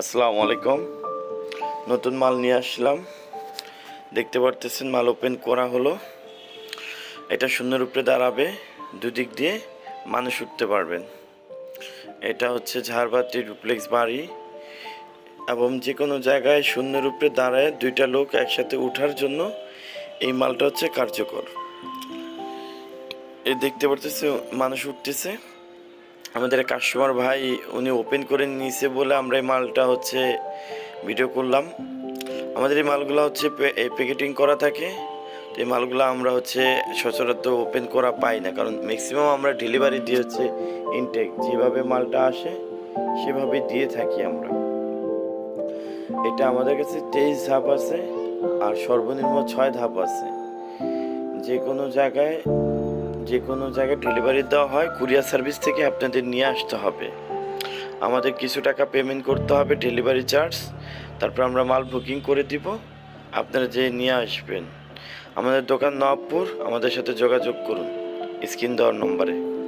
আসসালামু আলাইকুম। নতুন মাল নিয়ে আসলাম। দেখতে পারতেছেন মাল ওপেন করা হলো। এটা শূন্যের উপরে দাঁড়াবে, দুদিক দিয়ে মানুষ উঠতে পারবেন। এটা হচ্ছে ঝাড়বাতি ডুপ্লেক্স বাড়ি এবং যে কোনো জায়গায় শূন্যের উপরে দাঁড়ায় দুইটা লোক একসাথে ওঠার জন্য এই মালটা হচ্ছে কার্যকর। এই দেখতে পারতেছে মানুষ উঠতেছে। আমাদের কাস্টমার ভাই, উনি ওপেন করে নিয়েছে বলে আমরা এই মালটা হচ্ছে ভিডিও করলাম। আমাদের এই মালগুলো হচ্ছে প্যাকেটিং করা থাকে। তো এই মালগুলো আমরা হচ্ছে সচরাচর ওপেন করা পাই না, কারণ ম্যাক্সিমাম আমরা ডেলিভারি দিয়ে হচ্ছে ইনটেক যেভাবে মালটা আসে, সেভাবে দিয়ে থাকি আমরা। এটা আমাদের কাছে তেইশ ধাপ আছে, আর সর্বনিম্ন ছয় ধাপ আছে। যে কোনো জায়গায় যে কোনো জায়গায় ডেলিভারি দেওয়া হয় কুরিয়ার সার্ভিস থেকে আপনাদের নিয়ে আসতে হবে। আমাদের কিছু টাকা পেমেন্ট করতে হবে ডেলিভারি চার্জ তারপর আমরা মাল বুকিং করে দিব। আপনারা যে নিয়ে আসবেন। আমাদের দোকান নবপুর। আমাদের সাথে যোগাযোগ করুন। স্ক্রিন দেওয়ার নম্বরে।